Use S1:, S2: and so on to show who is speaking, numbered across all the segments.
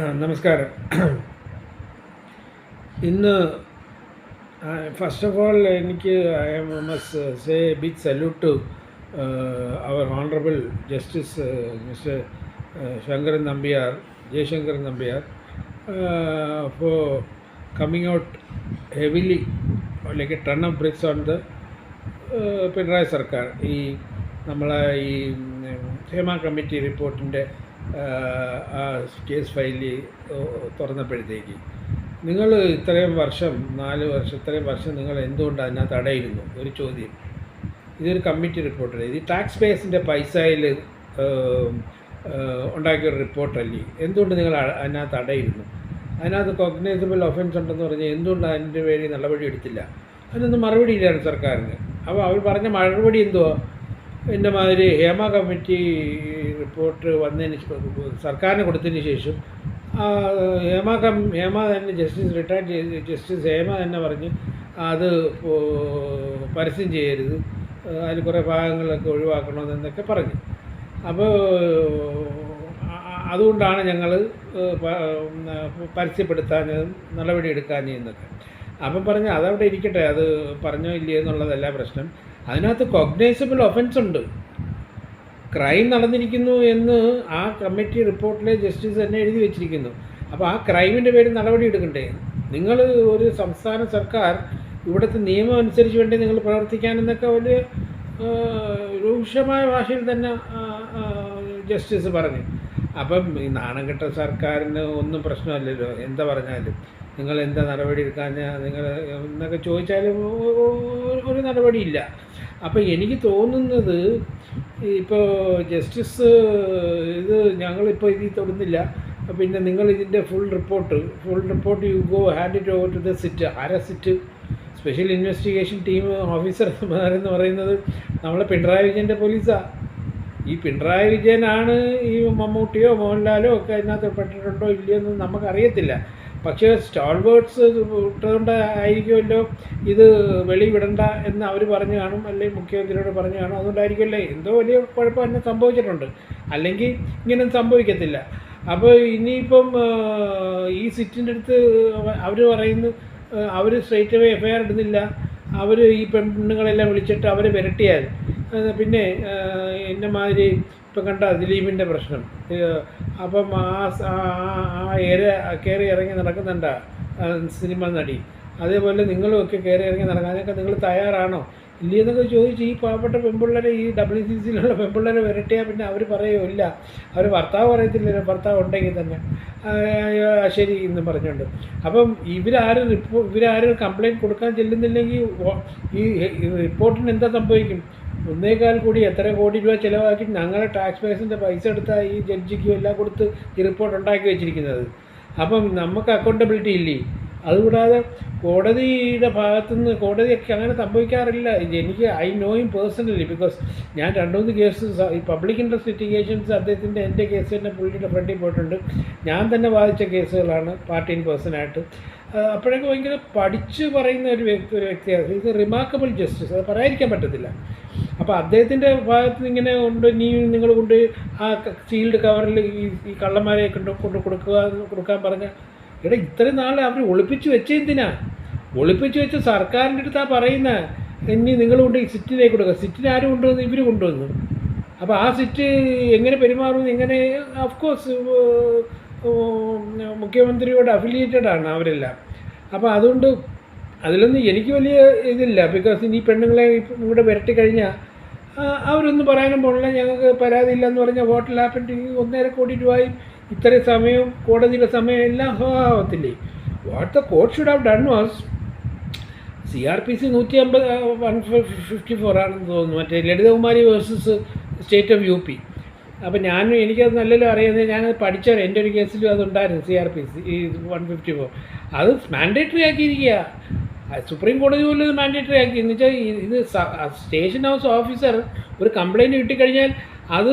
S1: നമസ്കാരം. ഇന്ന് first of all എനിക്ക് I'm must say big salute to our honourable justice mister Sankaran Nambiar Jayasankaran Nambiar. For coming out heavily like a ton of bricks on the Pinarayi സർക്കാർ. ഈ നമ്മളെ ഈ ക്ഷേമ committee റിപ്പോർട്ടിന്റെ ആ കേസ് ഫയൽ തുറന്നപ്പോഴത്തേക്ക്. നിങ്ങൾ ഇത്രയും വർഷം നാല് വർഷം ഇത്രയും വർഷം നിങ്ങൾ എന്തുകൊണ്ട് അതിനകത്ത് അടയിരുന്നു? ഒരു ചോദ്യം. ഇതൊരു കമ്മിറ്റി റിപ്പോർട്ടല്ലേ ഇത് ടാക്സ് പേസിന്റെ പൈസയിൽ ഉണ്ടാക്കിയൊരു റിപ്പോർട്ടല്ലേ എന്തുകൊണ്ട് നിങ്ങൾ അതിനകത്ത് അടയിരുന്നു? അതിനകത്ത് കോഗ്നൈസബിൾ ഒഫൻസ് ഉണ്ടെന്ന് പറഞ്ഞാൽ എന്തുകൊണ്ട് അതിന്റെ പേരിൽ നടപടി എടുത്തില്ല? അതിനൊന്നും മറുപടി ഇല്ലായിരുന്നു സർക്കാരിന്. അപ്പോൾ അവർ പറഞ്ഞ മറുപടി എന്തുവാ? എന്റെ മാതിരി ഹേമ കമ്മിറ്റി റിപ്പോർട്ട് വന്നതിന് സർക്കാരിന് കൊടുത്തതിന് ശേഷം ഹേമ കം ഹേമ തന്നെ ജസ്റ്റിസ് റിട്ടയർഡ് ചെയ്ത് ജസ്റ്റിസ് ഹേമ തന്നെ പറഞ്ഞ് അത് പരസ്യം ചെയ്യരുത് അതിൽ കുറേ ഭാഗങ്ങളൊക്കെ ഒഴിവാക്കണമെന്നൊക്കെ പറഞ്ഞു. അപ്പോൾ അതുകൊണ്ടാണ് ഞങ്ങൾ പരസ്യപ്പെടുത്താൻ നടപടി എടുക്കാൻ എന്നൊക്കെ. അപ്പം പറഞ്ഞ് അതവിടെ ഇരിക്കട്ടെ അത് പറഞ്ഞോ ഇല്ലയോ എന്നുള്ളതല്ല പ്രശ്നം. അതിനകത്ത് കൊഗ്നൈസബിൾ ഒഫൻസ് ഉണ്ട്. ക്രൈം നടന്നിരിക്കുന്നു എന്ന് ആ കമ്മിറ്റി റിപ്പോർട്ടിലെ ജസ്റ്റിസ് തന്നെ എഴുതി വെച്ചിരിക്കുന്നു. അപ്പോൾ ആ ക്രൈമിന്റെ പേര് നടപടി എടുക്കണ്ടേ? നിങ്ങൾ ഒരു സംസ്ഥാന സർക്കാർ ഇവിടുത്തെ നിയമം അനുസരിച്ച് വേണ്ടി നിങ്ങൾ പ്രവർത്തിക്കാനെന്നൊക്കെ ആ, രൂക്ഷമായ ഭാഷയിൽ തന്നെ ജസ്റ്റിസ് പറഞ്ഞു. അപ്പം ഈ നാണം കെട്ട സർക്കാരിന് ഒന്നും പ്രശ്നമല്ലല്ലോ. എന്താ പറഞ്ഞാലും. നിങ്ങൾ എന്താ നടപടി എടുക്കാൻ നിങ്ങൾ എന്നൊക്കെ ചോദിച്ചാലും ഒരു നടപടിയില്ല. അപ്പോൾ എനിക്ക് തോന്നുന്നത് ഇപ്പോൾ ജസ്റ്റിസ് ഇത് ഞങ്ങളിപ്പോൾ ഇതിൽ തൊടുന്നില്ല. പിന്നെ നിങ്ങൾ ഇതിന്റെ full report full report you go hand it over to the SIT അര SIT special investigation team officer എന്ന് പറയുന്നത് നമ്മളെ പിണറായി വിജയന്റെ പോലീസാണ് ഈ പിണറായി വിജയനാണ് ഈ മമ്മൂട്ടിയോ മോഹൻലാലോ ഒക്കെ അതിനകത്ത് പെട്ടിട്ടുണ്ടോ ഇല്ലയോ എന്ന് നമുക്കറിയത്തില്ല. പക്ഷേ സ്റ്റാൾവേർഡ്സ് ഇട്ടുകൊണ്ട് ആയിരിക്കുമല്ലോ ഇത് വെളിവിടണ്ട എന്ന് അവർ പറഞ്ഞു കാണും അല്ലെങ്കിൽ മുഖ്യമന്ത്രിയോട് പറഞ്ഞു കാണും. അതുകൊണ്ടായിരിക്കുമല്ലേ എന്തോ വലിയ കുഴപ്പം തന്നെ സംഭവിച്ചിട്ടുണ്ട്. അല്ലെങ്കിൽ ഇങ്ങനെ സംഭവിക്കത്തില്ല. അപ്പോൾ ഇനിയിപ്പം ഈ സിറ്റിന്റെ അടുത്ത് അവർ പറയുന്നു അവർ straight away F I R ഇടുന്നില്ല. അവർ ഈ പെണ്ണുങ്ങളെല്ലാം വിളിച്ചിട്ട് അവരെ വിരട്ടിയാൽ. പിന്നെ എന്നെ മാതിരി ഇപ്പം കണ്ട ദിലീപിന്റെ പ്രശ്നം. അപ്പം ആ ആ- ഏര കയറി ഇറങ്ങി നടക്കുന്നുണ്ട സിനിമ നടി. അതേപോലെ നിങ്ങളുമൊക്കെ കയറി ഇറങ്ങി നടക്കാനൊക്കെ നിങ്ങൾ തയ്യാറാണോ? ഇല്ലയെന്നൊക്കെ ചോദിച്ച് ഈ പാവപ്പെട്ട പെൺപിള്ളേരെ ഈ ഡബ്ല്യു സി സിയിലുള്ള പെൺപിള്ളേരെ വരട്ടിയാൽ പിന്നെ അവർ പറയുമോ ഇല്ല. അവർ ഭർത്താവ് പറയത്തില്ലല്ലോ. ഭർത്താവ് ഉണ്ടെങ്കിൽ തന്നെ. ശരി എന്ന് പറഞ്ഞുകൊണ്ട്. അപ്പം ഇവരാരും റിപ്പോ ഇവരാരും കംപ്ലയിന്റ് കൊടുക്കാൻ ചെല്ലുന്നില്ലെങ്കിൽ ഈ റിപ്പോർട്ടിന് എന്താ സംഭവിക്കും? ഒന്നേകാൽ കോടി എത്ര കോടി രൂപ ചിലവാക്കി ഞങ്ങളെ ടാക്സ് പേഴ്സിന്റെ പൈസ എടുത്താൽ ഈ ജഡ്ജിക്കും എല്ലാം കൊടുത്ത് ഈ റിപ്പോർട്ട് ഉണ്ടാക്കി വെച്ചിരിക്കുന്നത്. അപ്പം നമുക്ക് അക്കൗണ്ടബിലിറ്റി ഇല്ലേ? അതുകൂടാതെ കോടതിയുടെ ഭാഗത്തുനിന്ന് കോടതിയൊക്കെ അങ്ങനെ സംഭവിക്കാറില്ല. എനിക്ക് I know him personally because ഞാൻ രണ്ട് മൂന്ന് കേസ് ഈ പബ്ലിക് ഇൻട്രസ്റ്റ് ലിറ്റിഗേഷൻസ് അദ്ദേഹത്തിന്റെ എന്റെ കേസ് തന്നെ പുള്ളിയുടെ ഫ്രണ്ടിൽ പോയിട്ടുണ്ട്. ഞാൻ തന്നെ വാദിച്ച കേസുകളാണ് പാർട്ടി ഇൻ പേഴ്സണായിട്ട് അപ്പോഴൊക്കെ ഭയങ്കര പഠിച്ച് പറയുന്ന ഒരു വ്യക്തി ഒരു വ്യക്തിയാണ്. ഇത് റിമാർക്കബിൾ ജസ്റ്റിസ് അത് പറയാതിരിക്കാൻ പറ്റത്തില്ല. അപ്പോൾ അദ്ദേഹത്തിന്റെ ഭാഗത്ത് ഇങ്ങനെ കൊണ്ട് നീ നിങ്ങൾ കൊണ്ട് ആ സീൽഡ് കവറിൽ ഈ ഈ കള്ളന്മാരെ കൊണ്ട് കൊണ്ട് കൊടുക്കുക കൊടുക്കാൻ പറഞ്ഞ എടാ ഇത്രയും നാൾ അവർ ഒളിപ്പിച്ചു വെച്ച എന്തിനാ? ഒളിപ്പിച്ചു വെച്ച് സർക്കാരിന്റെ അടുത്താ പറയുന്ന ഇനി നിങ്ങൾ കൊണ്ട് ഈ സിറ്റിലേക്ക് കൊടുക്കുക. സിറ്റിന് ആരും കൊണ്ടുവന്ന്? ഇവർ കൊണ്ടുവന്നു. അപ്പോൾ ആ സിറ്റ് എങ്ങനെ പെരുമാറും? എങ്ങനെ ഓഫ് കോഴ്സ് മുഖ്യമന്ത്രിയോട് അഫിലിയേറ്റഡ് ആണ് അവരെല്ലാം. അപ്പോൾ അതുകൊണ്ട് അതിലൊന്നും എനിക്ക് വലിയ ഇതില്ല. ബിക്കോസ് ഇനി പെണ്ണുങ്ങളെ ഇവിടെ വരട്ടി കഴിഞ്ഞാൽ അവരൊന്നും പറയാനും പോണില്ല. ഞങ്ങൾക്ക് പരാതി എന്ന് പറഞ്ഞാൽ ഹോട്ടൽ ആപ്പിന്റെ ഒന്നര കോടി രൂപയും ഇത്രയും സമയവും കോടതിയുടെ സമയം എല്ലാം ആവത്തില്ലേ? What the court should have done was C R P C നൂറ്റി അമ്പത് വൺ ഫിഫ്റ്റി ഫോർ ആണെന്ന് തോന്നുന്നു. മറ്റേ Lalithakumari versus state of U P അപ്പോൾ ഞാനും എനിക്കത് നല്ലല്ലോ അറിയുന്നത്. ഞാനത് പഠിച്ചാൽ എന്റെ ഒരു കേസിലും അതുണ്ടായിരുന്നു C R P C one fifty four അത് മാൻഡേറ്ററി ആക്കിയിരിക്കുക സുപ്രീം കോടതി പോലും ഇത് മാൻഡേറ്ററി ആക്കി. എന്ന് വെച്ചാൽ ഇത് സ്റ്റേഷൻ ഹൗസ് ഓഫീസർ ഒരു കംപ്ലയിന്റ് കിട്ടിക്കഴിഞ്ഞാൽ അത്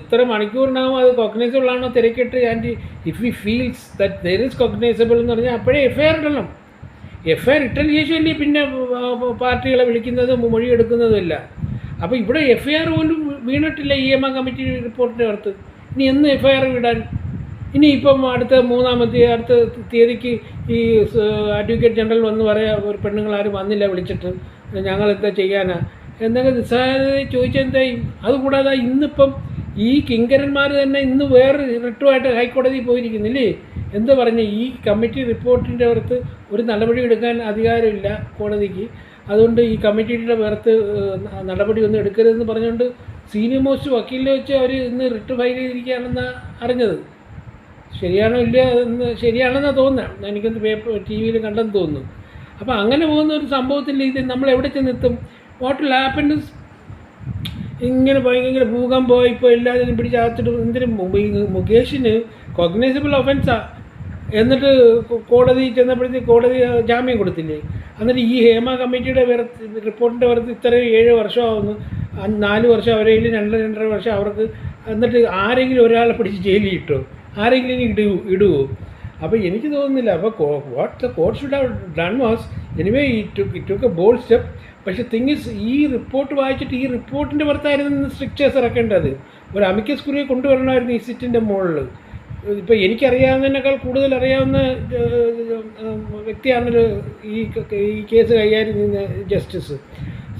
S1: ഇത്ര മണിക്കൂറിനാകും അത് കോഗ്നൈസബിൾ ആണോ തിരക്കിട്ട്? And if we feels that there is cognizable എന്ന് പറഞ്ഞാൽ അപ്പോഴേ എഫ് ഐ ആർ ഇടണം. എഫ് ഐ ആർ ഇട്ടതിന് ശേഷമല്ലേ പിന്നെ പാർട്ടികളെ വിളിക്കുന്നതും മൊഴിയെടുക്കുന്നതുമില്ല. അപ്പോൾ ഇവിടെ എഫ് ഐ ആർ പോലും വീണിട്ടില്ല ഇ എം ആ കമ്മിറ്റി റിപ്പോർട്ടിന്റെ അടുത്ത് ഇനി എന്ന് എഫ് ഐ ആർ വിടാൻ ഇനിയിപ്പം അടുത്ത മൂന്നാമത്തെ അടുത്ത തീയതിക്ക് ഈ അഡ്വക്കേറ്റ് ജനറൽ വന്ന് പറയാം ഒരു പെണ്ണുങ്ങളാരും വന്നില്ല വിളിച്ചിട്ട്. ഞങ്ങൾ എന്താ ചെയ്യാനാ? എന്നൊക്കെ നിസ്സാരമായി ചോദിച്ചെന്തായി അതുകൂടാതെ ഇന്നിപ്പം ഈ കിങ്കരന്മാർ തന്നെ ഇന്ന് വേറെ റിട്ടുമായിട്ട് ഹൈക്കോടതിയിൽ പോയിരിക്കുന്നില്ലേ? എന്ത് പറഞ്ഞു? ഈ കമ്മിറ്റി റിപ്പോർട്ടിന്റെ പുറത്ത് ഒരു നടപടി എടുക്കാൻ അധികാരമില്ല കോടതിക്ക്. അതുകൊണ്ട് ഈ കമ്മിറ്റിയുടെ പുറത്ത് നടപടി ഒന്നും എടുക്കരുതെന്ന് പറഞ്ഞുകൊണ്ട് സീനിയർ മോസ്റ്റ് വക്കീലിനെ വെച്ച് അവർ ഇന്ന് റിട്ട് ഫയൽ ചെയ്തിരിക്കുകയാണെന്നാണ് അറിഞ്ഞത്. ശരിയാണോ ഇല്ല എന്ന് ശരിയാണെന്നാണ് തോന്നുന്നത് എനിക്കൊന്ന് പേപ്പർ ടി വിയിൽ കണ്ടെന്ന് തോന്നുന്നു. അപ്പോൾ അങ്ങനെ പോകുന്ന ഒരു സംഭവത്തിൽ ഇത് നമ്മൾ എവിടെ ചെന്നെത്തും? വാട്ട് വിൽ ഹാപ്പൻ ഇങ്ങനെ ഭയങ്കര ഭൂകമ്പോ ഇപ്പോൾ എല്ലാവരും പിടിച്ചകത്തിട്ട് എന്തിനും മുകേഷിന് കോഗ്നൈസബിൾ ഒഫൻസാ എന്നിട്ട് കോടതി ചെന്നപ്പോഴത്തേക്ക് കോടതി ജാമ്യം കൊടുത്തില്ലേ? എന്നിട്ട് ഈ ഹേമ കമ്മിറ്റിയുടെ റിപ്പോർട്ടിന്റെ പുറത്ത് ഇത്രയും ഏഴ് വർഷമാവുന്നു. നാല് വർഷം അവരെ രണ്ട് രണ്ടര വർഷം അവർക്ക് എന്നിട്ട് ആരെങ്കിലും ഒരാളെ പിടിച്ച് ജയിലിൽ ഇട്ടോ? ആരെങ്കിലും ഇടൂ ഇടൂ ഇടുവോ? അപ്പോൾ എനിക്ക് തോന്നുന്നില്ല. അപ്പോൾ what the court should have done was anyway it it a bold step പക്ഷെ തിങ് ഇസ് ഈ റിപ്പോർട്ട് വായിച്ചിട്ട് ഈ റിപ്പോർട്ടിന്റെ പുറത്തായിരുന്നു സ്ട്രിക്ചേഴ്സ് ഇറക്കേണ്ടത്. ഒരു അമിക്കസ് കുറിയെ കൊണ്ടുവരണമായിരുന്നു ഈ സിറ്റിന്റെ മുകളിൽ ഇപ്പോൾ എനിക്കറിയാവുന്നതിനേക്കാൾ കൂടുതൽ അറിയാവുന്ന വ്യക്തിയാണൊരു ഈ ഈ കേസ് കൈകാര്യം ചെയ്യുന്ന ജസ്റ്റിസ്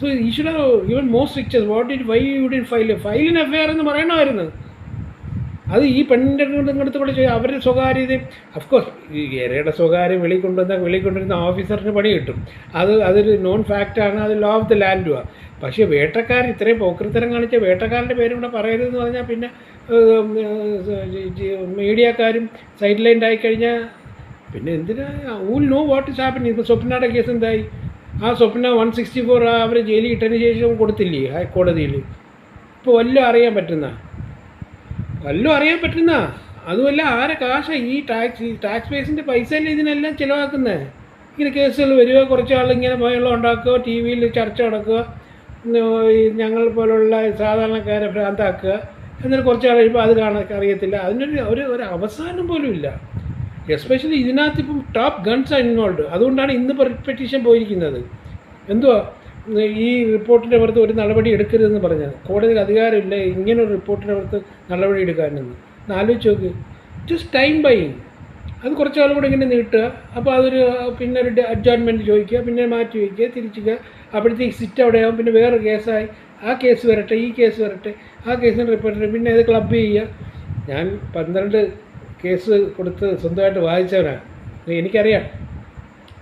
S1: സോ ഈ should even more strictures what it why you didn't file filing F I R എന്ന് പറയണമായിരുന്നു. അത് ഈ പെണ്ണിന്റെ ഇങ്ങോട്ട് ചെയ്യും അവരുടെ സ്വകാര്യതയും അഫ്കോഴ്സ് ഈ ഏരയുടെ സ്വകാര്യം വെളി കൊണ്ടുവന്ന വെളി കൊണ്ടുവരുന്ന ഓഫീസറിന് പണി കിട്ടും. അത് അതൊരു നോൺ ഫാക്റ്റാണ് അത് ലോ ഓഫ് ദ ലാൻഡുമാണ് പക്ഷേ വേട്ടക്കാർ ഇത്രയും പോക്കൃത്തരം കാണിച്ച വേട്ടക്കാരന്റെ പേരും കൂടെ പറയരുതെന്ന് പറഞ്ഞാൽ പിന്നെ മീഡിയക്കാരും സൈഡ് ലൈൻഡ് ആയി കഴിഞ്ഞാൽ പിന്നെ എന്തിനാ? ഊൽ നോ വാട്ട് ഇസ് ഹാപ്പനിങ് ഇപ്പോൾ സ്വപ്നയുടെ കേസ് എന്തായി? ആ സ്വപ്ന വൺ സിക്സ്റ്റി ഫോർ അവർ ജയിലിൽ ഇട്ടതിന് ശേഷം കൊടുത്തില്ലേ ഹൈക്കോടതിയിൽ? ഇപ്പോൾ വല്ലതും അറിയാൻ പറ്റുന്ന? വല്ലതും അറിയാൻ പറ്റുന്ന. അതുമല്ല ആരെ കാശ ഈ ടാക്സ് ഈ ടാക്സ് പേസിന്റെ പൈസ അല്ലേ ഇതിനെല്ലാം ചിലവാക്കുന്നത് ഇങ്ങനെ കേസുകൾ വരിക കുറച്ച് ആൾ ഇങ്ങനെ ഭയങ്കര ഉണ്ടാക്കുക ടി വിയിൽ ചർച്ച നടക്കുക ഞങ്ങൾ പോലുള്ള സാധാരണക്കാരെ ഭ്രാന്താക്കുക എന്നിട്ട് കുറച്ച് ആൾ കഴിയുമ്പോൾ അത് കാണാൻ അറിയത്തില്ല. അതിനൊരു ഒരു ഒരു അവസാനം പോലും ഇല്ല. എസ്പെഷ്യലി ഇതിനകത്ത് ഇപ്പം ടോപ്പ് ഗൺസ് ആണ് ഇൻവോൾവ് അതുകൊണ്ടാണ് ഇന്ന് പെറ്റിഷൻ പോയിരിക്കുന്നത്. എന്തുവാ? ഈ റിപ്പോർട്ടിന്റെ പുറത്ത് ഒരു നടപടി എടുക്കരുതെന്ന് പറഞ്ഞത് കോടതിയിൽ അധികാരമില്ല ഇങ്ങനെ ഒരു റിപ്പോർട്ടിന്റെ പുറത്ത് നടപടി എടുക്കാനെന്ന്. ആലോചിച്ച് നോക്ക്. ജസ്റ്റ് ടൈം ബൈങ് അത് കുറച്ച് കാലം കൂടെ ഇങ്ങനെ നീട്ടുക. അപ്പോൾ അതൊരു പിന്നെ ഒരു അഡ്ജോയിൻമെന്റ് ചോദിക്കുക പിന്നെ മാറ്റി വയ്ക്കുക തിരിച്ചുക. അപ്പോഴത്തേക്ക് സിറ്റ് അവിടെയാവും പിന്നെ വേറെ കേസായി. ആ കേസ് വരട്ടെ ഈ കേസ് വരട്ടെ ആ കേസിന് റിപ്പോർട്ട് പിന്നെ ഇത് ക്ലബ് ചെയ്യുക. ഞാൻ പന്ത്രണ്ട് കേസ് കൊടുത്ത് സ്വന്തമായിട്ട് വായിച്ചവനാണ്. എനിക്കറിയാം.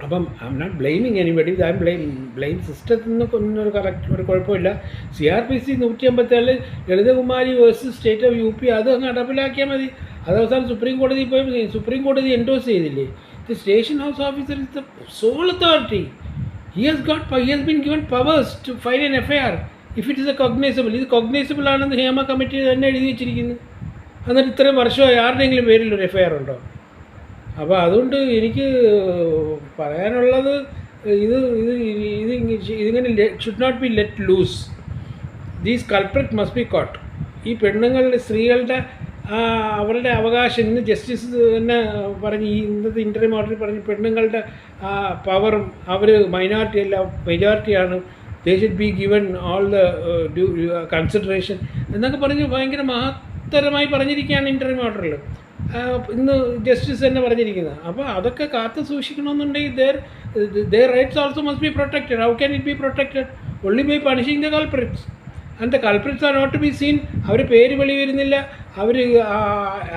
S1: അപ്പം I'm not blaming anybody I'm blame blame സിസ്റ്റത്തിൽ നിന്ന് ഒരു കറക്റ്റ് ഒരു കുഴപ്പമില്ല. സി ആർ പി സി നൂറ്റി അമ്പത്തേഴ് Lalithakumari versus state of U P അത് അങ്ങ് നടപ്പിലാക്കിയാൽ മതി അതവസാനം സുപ്രീം കോടതി പോയി സുപ്രീം കോടതി എൻഡോസ് ചെയ്തില്ലേ? The station house officer is the sole authority he has got he has been given powers to file an F I R if it is a cognizable ഇത് cognisable ആണെന്ന് Hema committee തന്നെ എഴുതി വെച്ചിരിക്കുന്നു. എന്നിട്ട് ഇത്രയും വർഷമായി ആരുടെയെങ്കിലും പേരിൽ ഒരു എഫ് ഐ ആർ ഉണ്ടോ? അപ്പോൾ അതുകൊണ്ട് എനിക്ക് പറയാനുള്ളത് ഇത് ഇത് ഇത് ഇതിങ്ങനെ should not be let loose these culprit must be caught ഈ പെണ്ണുങ്ങളുടെ സ്ത്രീകളുടെ അവരുടെ അവകാശം ഇന്ന് ജസ്റ്റിസ് തന്നെ പറഞ്ഞ് ഈ ഇന്നത്തെ ഇന്റർവ്യൂ ഓർഡറിൽ പറഞ്ഞ് പെണ്ണുങ്ങളുടെ ആ പവറും അവർ മൈനോറിറ്റി അല്ല മെജോറിറ്റിയാണ് they should be given all the due consideration എന്നൊക്കെ പറഞ്ഞ് ഭയങ്കര മഹത്തരമായി പറഞ്ഞിരിക്കുകയാണ് ഇന്റർവ്യൂ ഓർഡറിൽ ഇന്ന് ജസ്റ്റിസ് തന്നെ പറഞ്ഞിരിക്കുന്നത് അപ്പോൾ അതൊക്കെ കാത്തു സൂക്ഷിക്കണമെന്നുണ്ടെങ്കിൽ their their rights also must be protected how can it be protected only by punishing the culprits and the culprits are not be seen അവർ പേര് വെളി വരുന്നില്ല. അവർ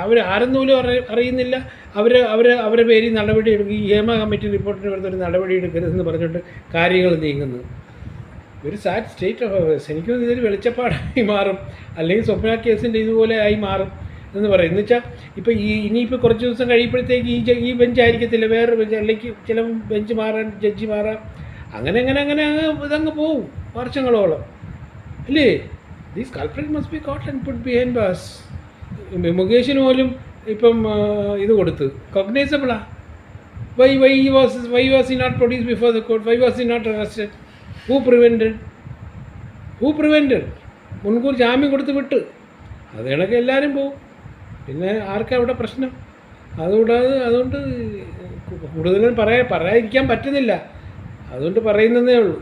S1: അവർ ആരെന്നൂലും അറിയുന്നില്ല. അവർ അവർ അവരുടെ പേരിൽ നടപടി എടുക്കും ഈ ഹേമ കമ്മിറ്റി റിപ്പോർട്ടിന് വരുന്ന ഒരു നടപടി എടുക്കരുതെന്ന് പറഞ്ഞുകൊണ്ട് കാര്യങ്ങൾ നീങ്ങുന്നു. ഒരു സാഡ് സ്റ്റേറ്റ് ഓഫ് അഫേഴ്സ് എനിക്കൊന്നും ഇതൊരു വെളിച്ചപ്പാടായി മാറും. അല്ലെങ്കിൽ സ്വപ്ന കേസിന്റെ ഇതുപോലെ ആയി മാറും. എന്ന് പറയും. എന്ന് വെച്ചാൽ ഇപ്പോൾ ഈ ഇനിയിപ്പോൾ കുറച്ച് ദിവസം കഴിയുമ്പോഴത്തേക്ക് ഈ ഈ ബെഞ്ച് ആയിരിക്കത്തില്ല. വേറൊരു ബെഞ്ച് അല്ലെങ്കിൽ ചില ബെഞ്ച് മാറാൻ ജഡ്ജി മാറാം അങ്ങനെ അങ്ങനെ അങ്ങനെ അങ്ങ് ഇതങ്ങ് പോവും വർഷങ്ങളോളം. അല്ലേ? These culprit must be caught and put behind bars മുകേഷിന് പോലും ഇപ്പം ഇത് കൊടുത്ത്. കോഗ്നൈസബിളാ why why was why was he not produce before the court why was he not arrested who prevented who prevented മുൻകൂർ ജാമ്യം കൊടുത്ത് വിട്ട്. അത് കണക്ക് എല്ലാവരും പോവും. പിന്നെ ആർക്കാ അവിടെ പ്രശ്നം? അതുകൂടാതെ അതുകൊണ്ട് കൂടുതലും പറയാ പറയാതിരിക്കാൻ പറ്റുന്നില്ല. അതുകൊണ്ട് പറയുന്നതേ ഉള്ളൂ.